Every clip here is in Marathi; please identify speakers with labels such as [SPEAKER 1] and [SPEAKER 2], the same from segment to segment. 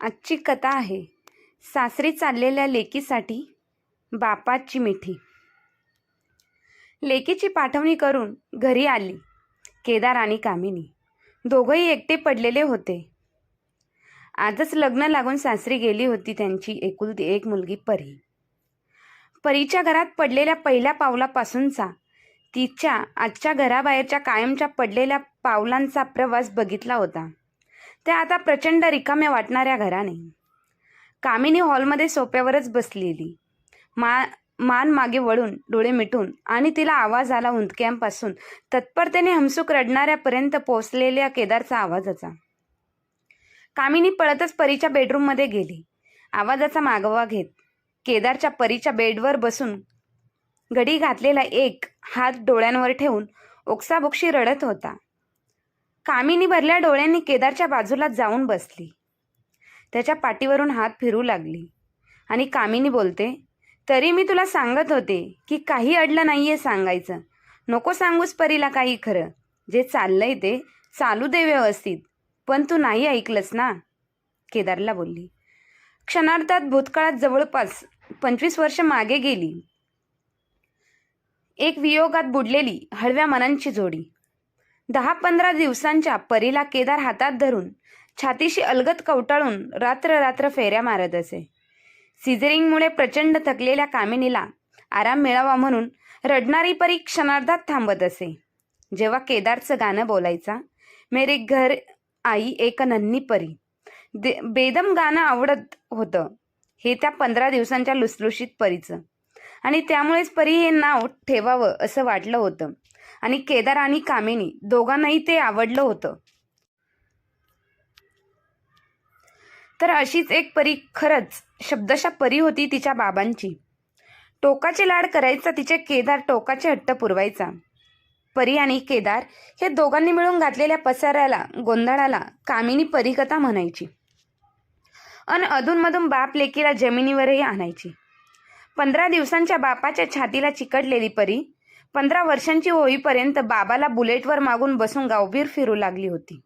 [SPEAKER 1] आजची कथा आहे सासरी चाललेल्या लेकीसाठी बापाची मिठी. लेकीची पाठवणी करून घरी आली केदार आणि कामिनी. दोघंही एकटे पडलेले होते. आजच लग्न लागून सासरी गेली होती त्यांची एकुलती एक मुलगी परी. परीच्या घरात पडलेल्या पहिल्या पावलापासूनचा तिच्या आजच्या घराबाहेरच्या कायमच्या पडलेल्या पावलांचा प्रवास बघितला होता. त्या आता प्रचंड रिकाम्या वाटणाऱ्या घराने. कामिनी हॉलमध्ये सोप्यावरच बसलेली. मा मान मागे वळून डोळे मिटून आणि तिला आवाज आला हुंदक्यांपासून. तत्परतेने हमसूक रडणाऱ्यापर्यंत पोहोचलेल्या केदारचा आवाजाचा. कामिनी पळतच परीच्या बेडरूममध्ये गेली. आवाजाचा मागोवा घेत केदारच्या परीच्या बेडवर बसून घडी घातलेला एक हात डोळ्यांवर ठेवून ओक्साबोक्षी रडत होता. कामिनी भरल्या डोळ्यांनी केदारच्या बाजूला जाऊन बसली. त्याच्या पाठीवरून हात फिरू लागली. आणि कामिनी बोलते तरी मी तुला सांगत होते की काही अडलं नाहीये सांगायचं. नको सांगूस परीला काही खरं. जे चाललंय ते चालू दे व्यवस्थित. पण तू नाही ऐकलंस ना? केदारला बोलली. क्षणार्धात भूतकाळात जवळपास पंचवीस वर्ष मागे गेली. एक वियोगात बुडलेली हळव्या मनांची जोडी. दहा पंधरा दिवसांच्या परीला केदार हातात धरून छातीशी अलगत कवटाळून रात्र रात्र फेऱ्या मारत असे. सिझरिंगमुळे प्रचंड थकलेल्या कामिनीला आराम मिळावा म्हणून रडणारी परी क्षणार्धात थांबत असे. जेव्हा केदारचं गाणं बोलायचा मेरे घर आई एक नन्ही परी. दे बेदम गाणं आवडत होतं. हे त्या पंधरा दिवसांच्या लुसलुशीत परीचं. आणि त्यामुळेच परी हे नाव ठेवावं असं वाटलं होतं. आणि केदार आणि कामिनी दोघांनाही ते आवडलं होतं. तर अशीच एक परी खरंच शब्दशा परी होती तिच्या बाबांची. टोकाचे लाड करायचा तिचे केदार टोकाचे हट्ट पुरवायचा. परी आणि केदार हे दोघांनी मिळून घातलेल्या पसाऱ्याला गोंधळाला कामिनी परिकथा म्हणायची. अन अधूनमधून बाप लेकीला जमिनीवरही आणायची. पंधरा दिवसांच्या बापाच्या छातीला चिकटलेली परी पंधरा वर्षांची होईपर्यंत बाबाला बुलेटवर मागून बसून गावभीर फिरू लागली होती.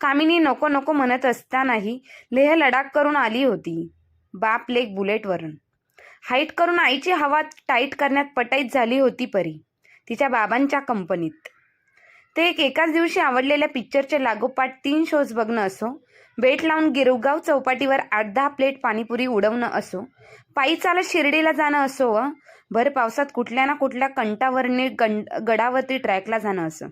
[SPEAKER 1] कामिनी नको नको म्हणत असतानाही लेह लडाख करून आली होती. बाप लेक बुलेटवरून. हाईट करून आईची हवा टाईट करण्यात पटाईत झाली होती परी तिच्या बाबांच्या कंपनीत. ते एक एकाच दिवशी आवडलेल्या पिक्चरचे लागोपाठ तीन शोज बघणं असो बेट लावून गिरुगाव चौपाटीवर आठ दहा प्लेट पाणीपुरी उडवणं असो पायी चालत शिर्डीला जाणं असो व भर पावसात कुठल्या ना कुठल्या कंटावरणी गंड गडावरती ट्रॅकला जाणं असं.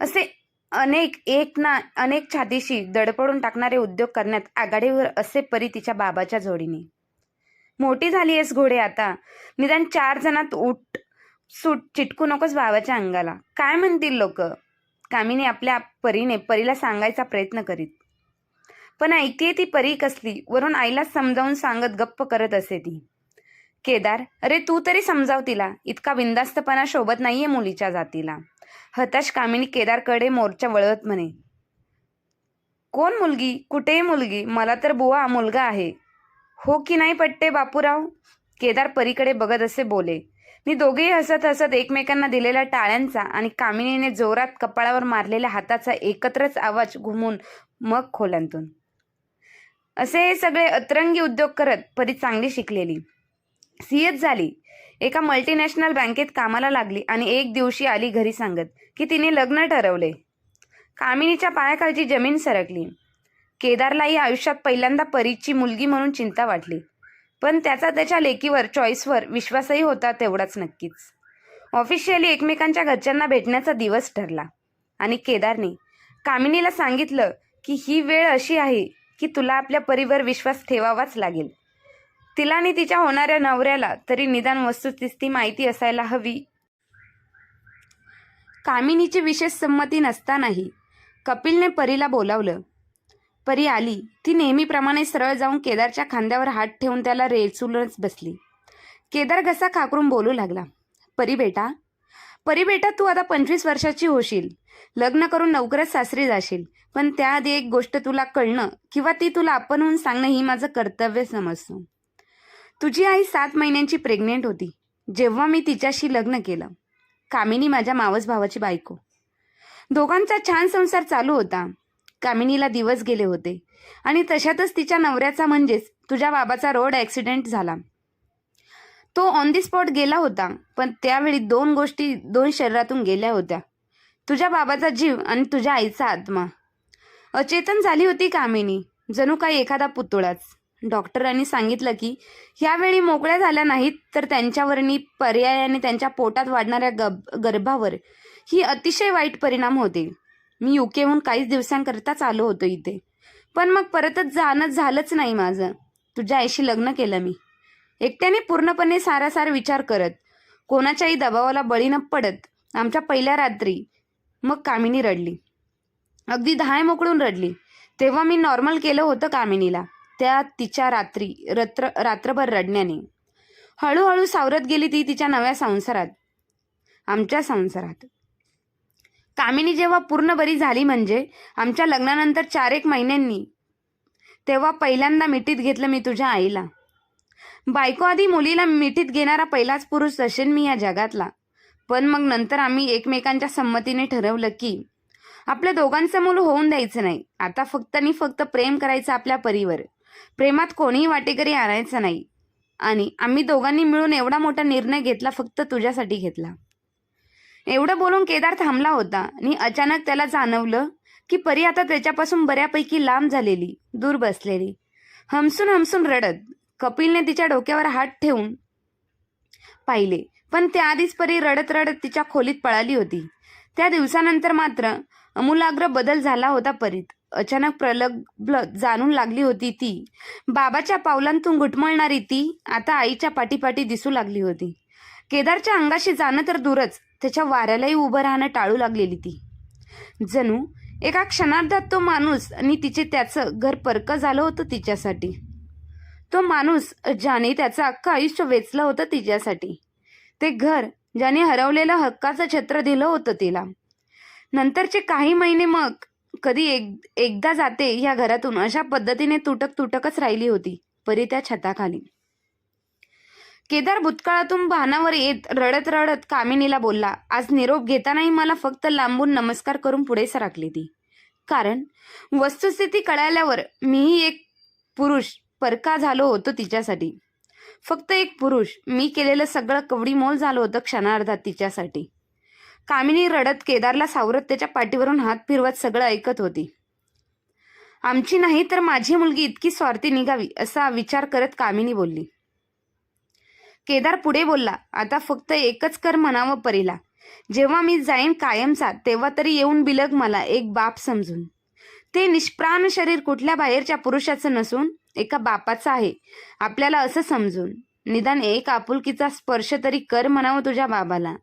[SPEAKER 1] असे अनेक एक ना अनेक छातीशी दडपडून टाकणारे उद्योग करण्यात आघाडीवर असे परी तिच्या बाबाच्या जोडीने. मोठी झाली आहेस घोडे आता. निदान चार जणात उठ सूट चिटकू नकोस बाबाच्या अंगाला. काय म्हणतील लोक? कामिनी आपल्या परीने परीला सांगायचा प्रयत्न करीत. पण ऐकते ती परी कसली? वरून आईला समजावून सांगत गप्प करत असे ती. केदार अरे तू तरी समजाव तिला इतका बिंदास्तपणा शोभत नाहीये मुलीच्या जातीला. हताश कामिनी केदारकडे मोर्चा वळवत म्हणे. कोण मुलगी? कुठेही मुलगी? मला तर बुवा मुलगा आहे. हो की नाही पट्टे बापूराव? केदार परीकडे बघत असे बोले. मी दोघेही हसत हसत एकमेकांना दिलेल्या टाळ्यांचा आणि कामिनीने जोरात कपाळावर मारलेल्या हाताचा एकत्रच आवाज घुमून मग खोल्यांतून असे हे सगळे अतरंगी उद्योग करत परी चांगली शिकलेली. सीएच झाली. एका मल्टीनॅशनल बँकेत कामाला लागली आणि एक दिवशी आली घरी सांगत की तिने लग्न ठरवले. कामिनीच्या पायाखालची जमीन सरकली. केदारलाही आयुष्यात पहिल्यांदा परीची मुलगी म्हणून चिंता वाटली. पण त्याचा त्याच्या लेकीवर चॉईसवर विश्वासही होता तेवढाच नक्कीच. ऑफिशियली एकमेकांच्या घरच्यांना भेटण्याचा दिवस ठरला. आणि केदारने कामिनीला सांगितलं की ही वेळ अशी आहे की तुला आपल्या परीवर विश्वास ठेवावाच लागेल. तिला आणि तिच्या होणाऱ्या नवऱ्याला तरी निदान वस्तुस्थिती माहिती असायला हवी. कामिनीची विशेष संमती नसतानाही कपिलने परीला बोलावलं. परी आली. ती नेहमीप्रमाणे सरळ जाऊन केदारच्या खांद्यावर हात ठेवून त्याला रेचूनच बसली. केदार घसा खाकरून बोलू लागला. परी बेटा परी बेटा तू आता पंचवीस वर्षाची होशील. लग्न करून लवकरच सासरी जाशील. पण त्याआधी एक गोष्ट तुला कळणं किंवा ती तुला आपणहून सांगणं ही माझं कर्तव्य समजतो. तुझी आई सात महिन्यांची प्रेग्नेंट होती. जेव्हा मी तिच्याशी लग्न केलं. कामिनी माझ्या मावस भावाची बायको. दोघांचा छान संसार चालू होता. कामिनीला दिवस गेले होते. आणि तशातच तिच्या नवऱ्याचा म्हणजेच तुझ्या बाबाचा रोड ॲक्सिडेंट झाला. तो ऑन दी स्पॉट गेला होता. पण त्यावेळी दोन गोष्टी दोन शरीरातून गेल्या होत्या. तुझ्या बाबाचा जीव आणि तुझ्या आईचा आत्मा. अचेतन झाली होती कामिनी. जणू काही एखादा पुतळाच. डॉक्टरांनी सांगितलं की ह्यावेळी मोकळ्या झाल्या नाहीत तर त्यांच्यावरनी पर्यायाने त्यांच्या पोटात वाढणाऱ्या गब गर्भावर ही अतिशय वाईट परिणाम होते. मी युकेहून काहीच दिवसांकरताच आलो होतो इथे. पण मग परतच जाणं झालंच नाही माझं. तुझ्या आईशी लग्न केलं मी. एकट्याने पूर्णपणे सारासार विचार करत कोणाच्याही दबावाला बळी न पडत आमच्या पहिल्या रात्री मग कामिनी रडली. अगदी दहाय मोकळून रडली. तेव्हा मी नॉर्मल केलं होतं कामिनीला. त्या तिच्या रात्री रत्र रात्रभर रडण्याने. हळूहळू सावरत गेली ती तिच्या नव्या संसारात आमच्या संसारात. कामिनी जेव्हा पूर्ण बरी झाली म्हणजे आमच्या लग्नानंतर चार एक महिन्यांनी तेव्हा पहिल्यांदा मिठीत घेतलं मी तुझ्या आईला. बायको आधी मुलीला मिठीत घेणारा पहिलाच पुरुष असेल मी या जगातला. पण मग नंतर आम्ही एकमेकांच्या संमतीने ठरवलं की आपल्या दोघांचं मूल होऊन द्यायचं नाही. आता फक्त आणि फक्त प्रेम करायचं आपल्या परीवर. प्रेमात कोणीही वाटेकरी आणायचं नाही. आणि आम्ही दोघांनी मिळून एवढा मोठा निर्णय घेतला फक्त तुझ्यासाठी घेतला. एवढं बोलून केदार थांबला होता आणि अचानक त्याला जाणवलं की परी आता त्याच्यापासून बऱ्यापैकी लांब झालेली दूर बसलेली. हमसून हमसून रडत कपिलने तिच्या डोक्यावर हात ठेवून पाहिले. पण त्याआधीच परी रडत रडत तिच्या खोलीत पळाली होती. त्या दिवसानंतर मात्र अमूलाग्र बदल झाला होता परीत. अचानक प्रलब्ध जाणून लागली होती ती. बाबाच्या पावलांतून घुटमळणारी ती आता आईच्या पाठीपाठी दिसू लागली होती. केदारच्या अंगाशी जाणं तर दूरच त्याच्या वाऱ्यालाही उभं राहणं टाळू लागलेली ती. जणू एका क्षणार्धात तो माणूस आणि तिचे त्याचं घर परक झालं होतं तिच्यासाठी. तो माणूस ज्याने त्याचं अख्खं आयुष्य वेचलं होतं तिच्यासाठी. ते घर ज्याने हरवलेलं हक्काचं छत्र दिलं होतं तिला. नंतरचे काही महिने मग कधी एक एकदा जाते या घरातून अशा पद्धतीने तुटक तुटकच राहिली होती परी त्या छताखाली. केदार भूतकाळातून भानावर येत रडत रडत कामिनीला बोलला आज निरोप घेतानाही मला फक्त लांबून नमस्कार करून पुढे सरकली ती. कारण वस्तुस्थिती कळाल्यावर मीही एक पुरुष परका झालो होतो तिच्यासाठी. फक्त एक पुरुष. मी केलेलं सगळं कवडीमोल झालं होतं क्षणार्धात तिच्यासाठी. कामिनी रडत केदारला सावरत त्याच्या पाठीवरून हात फिरवत सगळं ऐकत होती. आमची नाही तर माझी मुलगी इतकी स्वार्थी निघावी असा विचार करत कामिनी बोलली. केदार पुढे बोलला आता फक्त एकच कर म्हणावं परीला. जेव्हा मी जाईन कायमचा तेव्हा तरी येऊन बिलग मला एक बाप समजून. ते निष्प्राण शरीर कुठल्या बाहेरच्या पुरुषाचं नसून एका बापाचं आहे. आपल्याला असं समजून. निदान एक आपुलकीचा स्पर्श तरी कर म्हणावं तुझ्या बाबाला.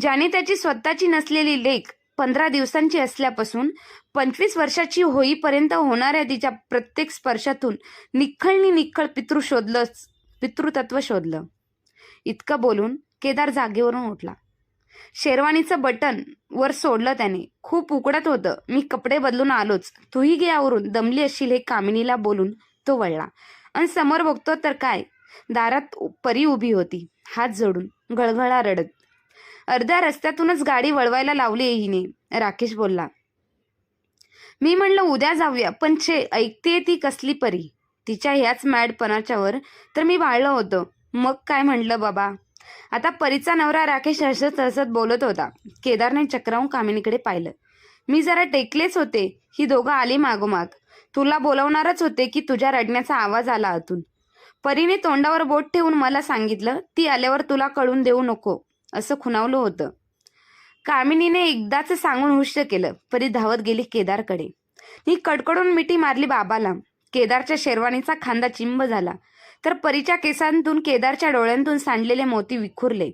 [SPEAKER 1] ज्याने त्याची स्वतःची नसलेली लेख पंधरा दिवसांची असल्यापासून पंचवीस वर्षाची होईपर्यंत होणाऱ्या तिच्या प्रत्येक स्पर्शातून निखळनी निखळ पितृ शोधलंच पितृतत्व शोधलं. इतकं बोलून केदार जागेवरून उठला. शेरवानीचं बटन वर सोडलं त्याने. खूप उकडत होतं. मी कपडे बदलून आलोच. तूही घे आवरून. दमली असशील हे कामिनीला बोलून तो वळला. आणि समोर बघतो तर काय? दारात परी उभी होती. हात जोडून गळगळा रडत. अर्ध्या रस्त्यातूनच गाडी वळवायला लावली हिने. राकेश बोलला मी म्हणलं उद्या जाऊया पण छे ऐकते ती कसली परी. तिच्या ह्याच मॅडपणाच्यावर तर मी वाळलं होतं. मग काय म्हणलं बाबा? आता परीचा नवरा राकेश हसत हसत बोलत होता. केदारने चक्रावून कामिनीकडे पाहिलं. मी जरा टेकलेच होते. ही दोघं आली मागोमाग. तुला बोलवणारच होते की तुझ्या रडण्याचा आवाज आला आतून. परीने तोंडावर बोट ठेवून मला सांगितलं ती आल्यावर तुला कळून देऊ नको. असं खुणावलं होतं. कामिनीने एकदाच सांगून हुश्य केलं परी धावत गेली केदारकडे. ती कडकडून मिठी मारली बाबाला. केदारच्या शेरवानीचा खांदा चिंब झाला. तर परीच्या केसांतून केदारच्या डोळ्यांतून सांडलेले मोती विखुरले.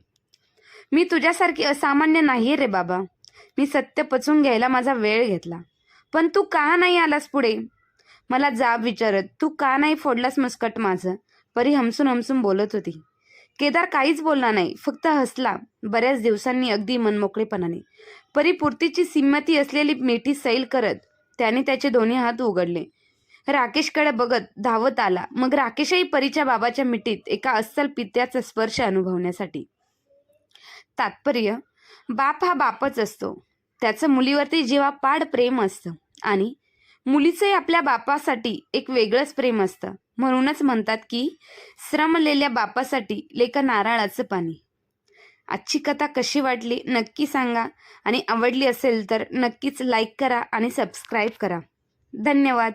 [SPEAKER 1] मी तुझ्यासारखी असामान्य नाही रे बाबा. मी सत्य पचून घ्यायला माझा वेळ घेतला. पण तू का नाही आलास पुढे? मला जाब विचारत तू का नाही फोडलास मस्कट माझं? परी हमसून हमसून बोलत होती. केदार काहीच बोलला नाही फक्त हसला. बऱ्याच दिवसांनी अगदी मनमोकळेपणाने. परिपूर्तीची सिम्मती असलेली मिठी सैल करत त्याने त्याचे दोन्ही हात उघडले. राकेशकडे बघत धावत आला. मग राकेशही परीच्या बाबाच्या मिठीत एका अस्सल पित्याचा स्पर्श अनुभवण्यासाठी. तात्पर्य बाप हा बापच असतो. त्याचं मुलीवरती जेव्हा पाड प्रेम असतं आणि मुलीचंही आपल्या बापासाठी एक वेगळंच प्रेम असतं. म्हणूनच म्हणतात की श्रमलेल्या बापासाठी लेखा नारळाचं पाणी. आजची कथा कशी वाटली नक्की सांगा आणि आवडली असेल तर नक्कीच लाईक करा आणि सबस्क्राईब करा. धन्यवाद.